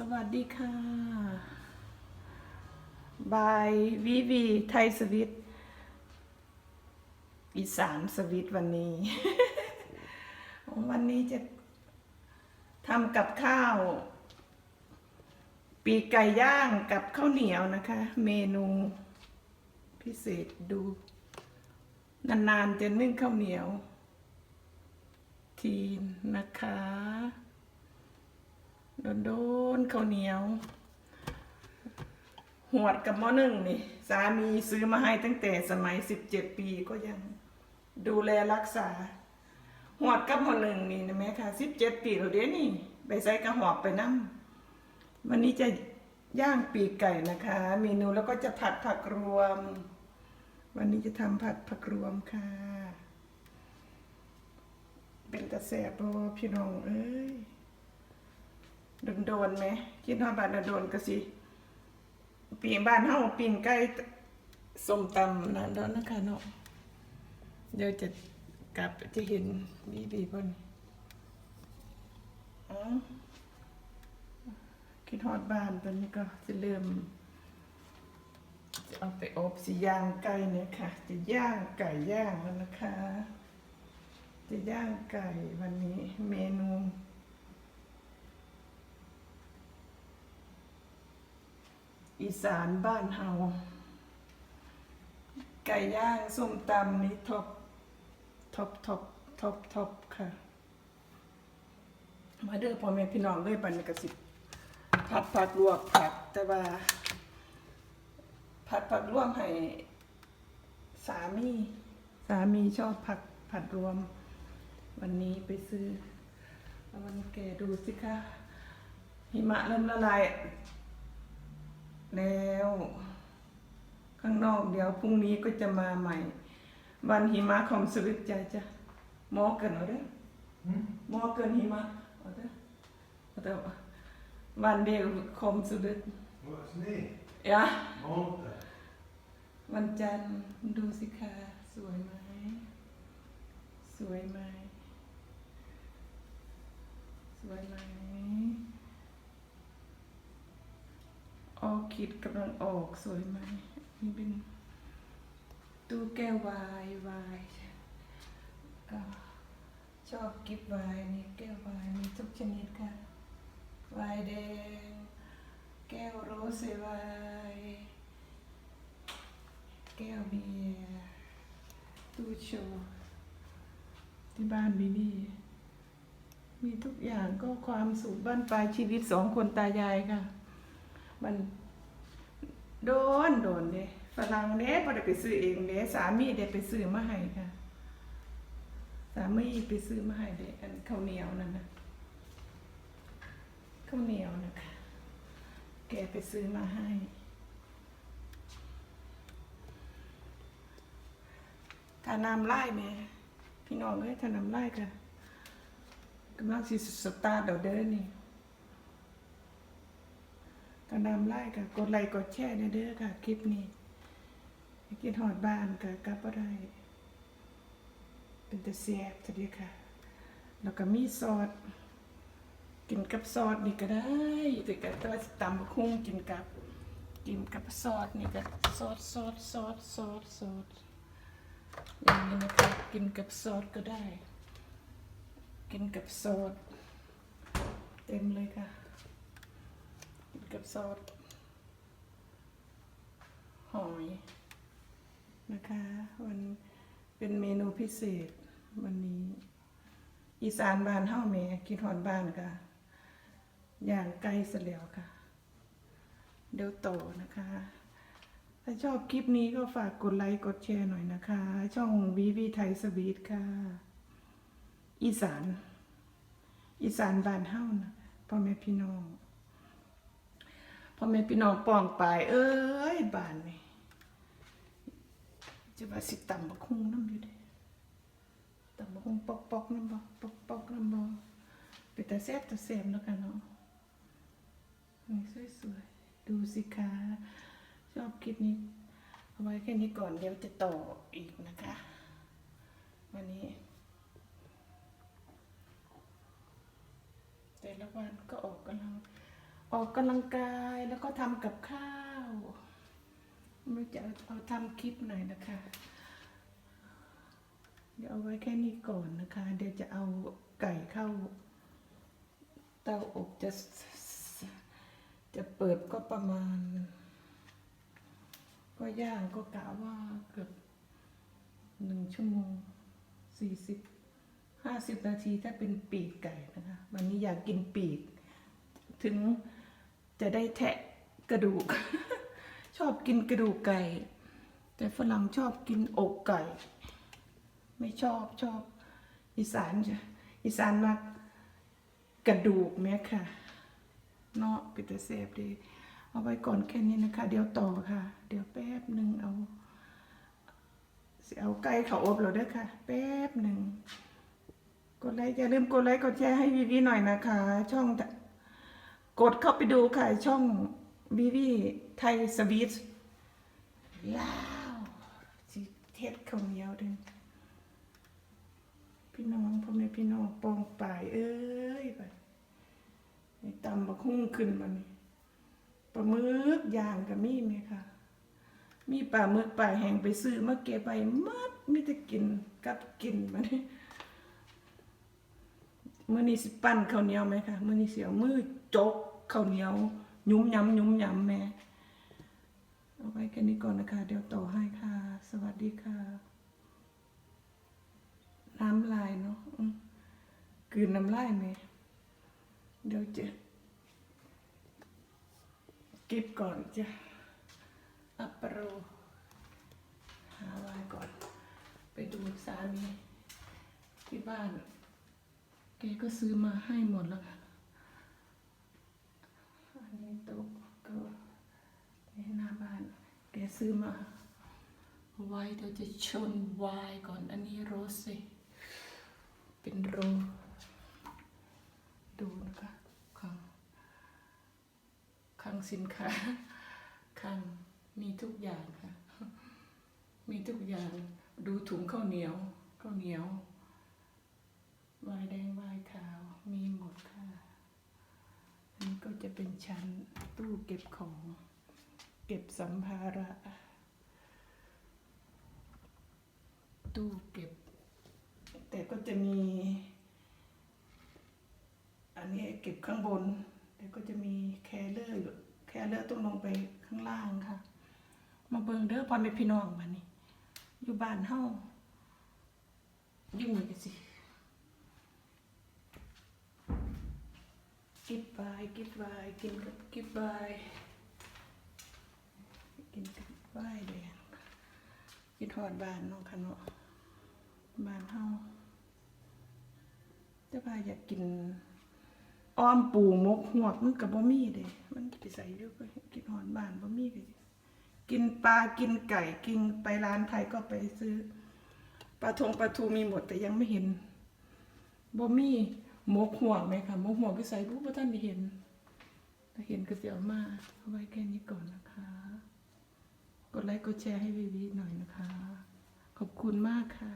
สวัสดีค่ะ บายวีวีไทยสวิต อีสานสวิตวันนี้ วันนี้จะทำกับข้าว ปีกไก่ย่างกับข้าวเหนียวนะคะ เมนูพิเศษดู นานๆจะนึ่งข้าวเหนียว ทีนะคะ โดนๆข้าวเหนียว หวดกับหม้อนึ่งนี่ สามีซื้อมาให้ตั้งแต่สมัยสิบเจ็ดปีก็ยัง ดูแลรักษา หวดกับหม้อนึ่งนี่นะแม่ค่ะสิบเจ็ดปีแล้วเดี๋ยวนี่ไปใส่กระหอบไปนั่วันนี้จะย่างปีกไก่นะคะ เมนูแล้วก็จะผัดผักรวม วันนี้จะทำผัดผักรวมค่ะ เป็นตะแสบบพี่น้องเอ้ย โดนโดนๆไหมคิดฮอดบ้านโดนๆก็สิปีบ้านเฮาปีนใกล้ส้มตำนะโดนนะคะเนาะเดี๋ยวจะกลับจะเห็นบีบีเพิ่นอ๋อคิดฮอดบ้านตอนนี้ก็จะเริ่มจะเอาไปอบสิย่างไก่เนี่ยค่ะ จะย่างไก่ย่างแล้วนะคะ จะย่างไก่วันนี้เมนู อีสานบ้านเฮาไก่ย่างส้มตำนี่ท็อปท็อปท็อปท็อปท็อปค่ะ มาเด้อพ่อแม่พี่น้องเลยปันนี้กสิบผัดผักลวกผักแต่ว่า ผัดผักรวมให้สามี สามีชอบผัดผัดรวม วันนี้ไปซื้อวันแกดูสิคะหิมะเริ่มละลาย แล้ว ข้างนอกเดี๋ยวพรุ่งนี้ก็จะมาใหม่ วันหิมะของสวิตใจจ้ะมอเกินเอาเด้อมอเกินหิมะเอาเด้อเอาเด้อวันเดียวคมสวิต Wat is nee? ยะ Monte. วันจันทร์ดูสิคะสวยไหม สวยไหม สวยไหม คิดกำลังออกสวยไหมนี่เป็นตู้แก้ววายวายชอบกิฟวายนี่แก้ววายมีทุกชนิดค่ะวายแดง แก้วโรสวายแก้วเบียร์ตู้โชว์ที่บ้านบีบีมีทุกอย่างก็ความสุขบ้านปลายชีวิตสองคนตายายค่ะ มัน โดนโดนเด้ฝรั่งเด้พอได้ไปซื้อเองเด้สามีได้ไปซื้อมาให้ค่ะ สามีไปซื้อมาให้เด้อันข้าวเหนียวนั่นนะข้าวเหนียวนะคะแกไปซื้อมาให้ถ้าน้ำไล่แม่พี่น้องเอ้ยถ้าน้ำไล่กันกำลังสิสตาร์ทเดี๋ยวเดินนี่ ถ้าน้ำไล่กันกดไลค์กดแชร์ในเด้อค่ะ คลิปนี้กินหอดบ้านกับกลับบ่ได้เป็นแต่แซ่บจะดีค่ะ แล้วก็มีซอสกินกับซอสนี่ก็ได้แต่ก็ตัวาสิตำบักหุ่งกินกับ กินกับซอสนี่ก็ซอสซอสซอสซอสซอสอย่างนี้นะคะกินกับซอสก็ได้ กินกับซอสเต็มเลยค่ะ กับซอสหอยนะคะ วันเป็นเมนูพิเศษวันนี้ อีสานบ้านเฮ้าแม่กินหอนบ้านค่ะ อย่างไก่เสลียวค่ะ เดี๋ยวโตนะคะ ถ้าชอบคลิปนี้ก็ฝากกดไลค์กดแชร์หน่อยนะคะ ช่องวีวีไทยสวีทค่ะ อีสาน อีสานบ้านเฮ้านะพ่อแม่พี่น้อง พ่อแม่พี่น้องป้องปาย เอ้ยบ้านนี่จะว่าสิตำบักหุ่งน้ำอยู่เด้ตำบักหุ่งปอกปอกน้ำบ่ปอกปอกน้ำบ่เป็นแต่แซ่บแต่แซ่บแล้วกันเนาะนี่สวยๆ ดูสิคะชอบคลิปนี้ เอาไว้แค่นี้ก่อนเดี๋ยวจะต่ออีกนะคะ วันนี้ แต่ละวันก็ออกกำลัง ออกกำลังกายแล้วก็ทำกับข้าวไม่จะเอาเอาทำคลิปหน่อยนะคะ เดี๋ยวเอาไว้แค่นี้ก่อนนะคะ เดี๋ยวจะเอาไก่เข้า เตาอบจะจะเปิดก็ประมาณ ก็ย่างก็กะว่าเกือบหนึ่งชั่วโมงสี่สิบห้าสิบนาทีถ้าเป็นปีกไก่นะคะ วันนี้อยากกินปีกถึง จะได้แทะกระดูก ชอบกินกระดูกไก่ แต่ฝรั่งชอบกินอกไก่ ไม่ชอบชอบอีสานจะอีสานมากกระดูกแม่ค่ะเนาะป็นแต่เสพดีเอาไว้ก่อนแค่นี้นะคะ เดี๋ยวต่อค่ะ เดี๋ยวแป๊บหนึ่งเอาสิเอาไก่เขาอบเราด้อค่ะ แป๊บหนึ่งกดไลค์อย่าลืมกดไลค์กดแชร์ให้วีวีหน่อยนะคะ ช่อง กดเข้าไปดูค่ะช่องวีวีไทยสวีทลาวสิเทศข้าวเหนียวเดึงพี่น้องพ่อแม่พี่น้องปองป่ายเอ้ยไปนี่ตำบักหุ่งขึ้นมานี่ปลาหมึกย่างกับมีไหมคะมีปลาหมึกปลาแห้งไปซื้อมาเก็บไปมัดมีแต่กินกับกินมานี่ มื้อนี้สิปั้นข้าวเหนียวไหมคะมื้อนี้สิเอามือจกข้าวเหนียว ยุ้มยำยุ้มยำแม่เอาไว้แค่นี้ก่อนนะคะ เดี๋ยวต่อให้ค่ะ สวัสดีค่ะ น้ำลายเนาะกืนน้ำลายไหมเดี๋ยวจะเก็บก่อนจ้ะอัปโปโรหาไว้ก่อน ไปดูสามีที่บ้าน แกก็ซื้อมาให้หมดแล้วอันนี้โต๊ะก็ในหน้าบ้าน แกซื้อมา ไว้เดี๋ยวจะชนวน์ก่อน อันนี้โรสเซเป็นโร ดูนะคะขังขังสินค้าขังมีทุกอย่างค่ะ มีทุกอย่าง ดูถุงข้าวเหนียวข้าวเหนียว วายแดงวายขาวมีหมดค่ะ อันนี้ก็จะเป็นชั้นตู้เก็บของ เก็บสัมภาระ ตู้เก็บ แต่ก็จะมี อันนี้เก็บข้างบน แต่ก็จะมีแคลเลอร์อยู่แคลเลอร์ต้องลงไปข้างล่างค่ะ มาเบิ่งเด้อพ่อแม่พี่น้องมานี่อยู่บ้านเฮายู่นี่กันสิ กิบบายกิบบายกินกับกิบบายกินกับบายแดงกินทอดบ้านน้องค่ะเนาะบ้านเฮาแต่ว่าอยากกินอ้อมปูมกหวกมันกับบ่มีเด้มันไปใส่เยอะไปกินหอนบ้านบ่มีก็สิกินปลากินไก่กินไปร้านไทยก็ไปซื้อปลาทงปลาทูมีหมดแต่ยังไม่เห็นบ่มีห มกหวไหมคะมกหวก็ใส่ปุ๊บบ่ท่านได้เห็น ถ้าเห็นก็เสียมามาเอาไว้แค่นี้ก่อนนะคะ กดไลค์กดแชร์ให้วีวีหน่อยนะคะ ขอบคุณมากค่ะ